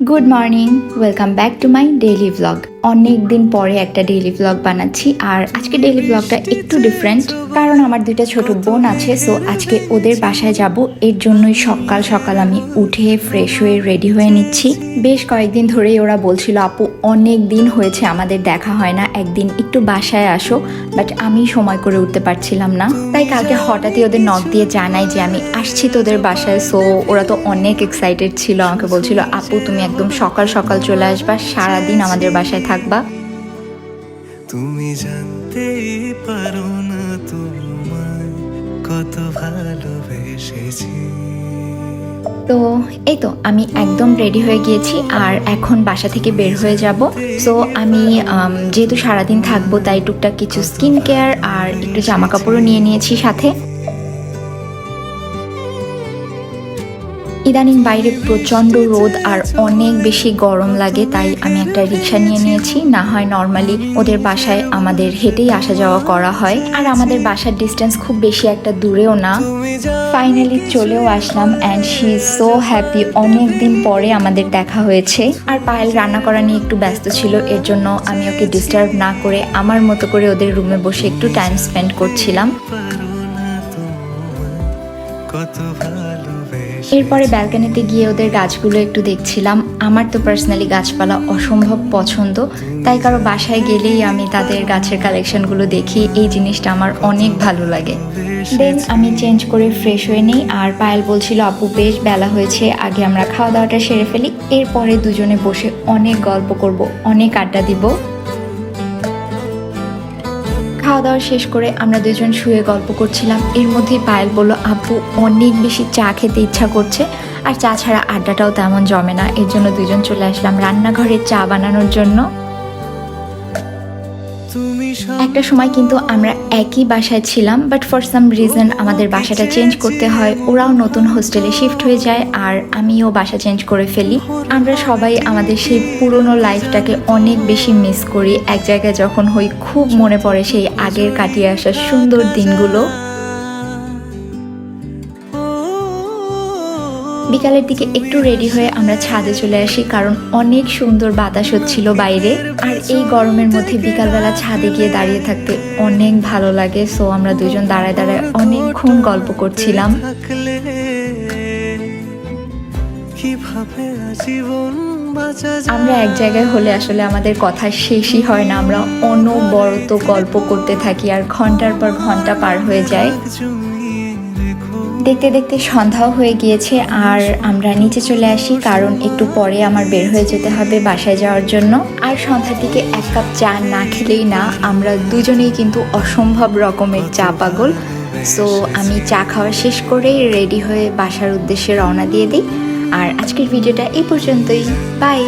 good morning welcome back to my daily vlog অনেক দিন পরে একটা ডেইলি ব্লগ বানাচ্ছি। আর আজকে ডেইলি ব্লগটা একটু ডিফারেন্ট কারণ আমার দুইটা ছোট বোন আছে সো আজকে ওদের বাসায় যাব। এর জন্যই সকাল সকাল আমি উঠে ফ্রেশ হয়ে রেডি হয়ে নিচ্ছি। বেশ কয়েকদিন ধরেই ওরা বলছিল, আপু, অনেক দিন হয়েছে আমাদের দেখা হয় না, একদিন একটু বাসায় আসো। বাট আমি সময় করে উঠতে পারছিলাম না। তাই কালকে হঠাৎই ওদের নখ দিয়ে জানাই যে আমি আসছি তোদের বাসায় সো ওরা তো অনেক এক্সাইটেড ছিল। আমাকে বলছিল, আপু, তুমি একদম সকাল সকাল চলে আসবা, সারাদিন আমাদের বাসায় থাকবা। তুমি জানতেই পারো না তোমায় কত ভালোবেসেছি। তো এই তো আমি একদম রেডি হয়ে গিয়েছি আর এখন বাসা থেকে বের হয়ে যাব। সো আমি যেহেতু সারাদিন থাকব তাই টুকটাক কিছু স্কিন কেয়ার আর একটু জামা কাপড়ও নিয়ে নিয়েছি সাথে। ইদানিং বাইরে প্রচণ্ড রোদ আর অনেক বেশি গরম লাগে, তাই আমি একটা রিক্সা নিয়ে নিয়েছি। না হয় নর্মালি ওদের বাসায় আমাদের হেঁটেই আসা যাওয়া করা হয়। আর আমাদের বাসার ডিস্টেন্স খুব বেশি একটা দূরেও না। ফাইনালি চলেও আসলাম and she is so happy অনেক দিন পরে আমাদের দেখা হয়েছে। আর পায়েল রান্না করা নিয়ে একটু ব্যস্ত ছিল, এর জন্য আমি ওকে ডিস্টার্ব না করে আমার মতো করে ওদের রুমে বসে একটু টাইম স্পেন্ড করছিলাম। কত ভালোবেসে এরপরে ব্যালকানিতে গিয়ে ওদের গাছগুলো একটু দেখছিলাম। আমার তো পার্সোনালি গাছপালা অসম্ভব পছন্দ। তাই কারও বাসায় গেলেই আমি তাদের গাছের কালেকশনগুলো দেখি। এই জিনিসটা আমার অনেক ভালো লাগে। দেন আমি চেঞ্জ করে ফ্রেশ হয়ে নিই। আর পায়েল বলছিল আপু বেশ বেলা হয়েছে। আগে আমরা খাওয়া দাওয়াটা সেরে ফেলি। এরপরে দুজনে বসে অনেক গল্প করব অনেক আড্ডা দিব। খাওয়া দাওয়া শেষ করে আমরা দুজন শুয়ে গল্প করছিলাম। এর মধ্যে পায়েল বলল, আব্বু, অনেক বেশি চা খেতে ইচ্ছা করছে। আর চা ছাড়া আড্ডাটাও তেমন জমে না। এর জন্য দুজন চলে আসলাম রান্নাঘরে চা বানানোর জন্য। একটা সময় কিন্তু আমরা একই বাসায় ছিলাম বাট ফর সাম রিজন আমাদের বাসাটা চেঞ্জ করতে হয়, ওরাও নতুন হোস্টেলে শিফট হয়ে যায়, আর আমিও বাসা চেঞ্জ করে ফেলি। আমরা সবাই আমাদের সেই পুরনো লাইফটাকে অনেক বেশি মিস করি। এক জায়গায় যখন হই, খুব মনে পড়ে সেই আগের কাটিয়ে আসা সুন্দর দিনগুলো। বিকালের দিকে একটু রেডি হয়ে আমরা ছাদে চলে আসি, কারণ অনেক সুন্দর বাতাস হচ্ছিল বাইরে। আর এই গরমের মধ্যে বিকালবেলা ছাদে গিয়ে দাঁড়িয়ে থাকতে অনেক ভালো লাগে। সো আমরা দুজন দাঁড়ায় দাঁড়ায় অনেকক্ষণ গল্প করছিলাম। আমরা এক জায়গায় হলে আসলে আমাদের কথা শেষই হয় না। আমরা অনবরত গল্প করতে থাকি আর ঘণ্টার পর ঘণ্টা পার হয়ে যায়। দেখতে দেখতে সন্ধ্যাও হয়ে গিয়েছে আর আমরা নিচে চলে আসি, কারণ একটু পরে আমার বের হয়ে যেতে হবে বাসায় যাওয়ার জন্য। আর সন্ধ্যার দিকে এক কাপ চা না খেলেই না, আমরা দুজনেই কিন্তু অসম্ভব রকমের চা পাগল। সো আমি চা খাওয়া শেষ করেই রেডি হয়ে বাসার উদ্দেশ্যে রওনা দিয়ে দিই। আর আজকের ভিডিওটা এই পর্যন্তই। বাই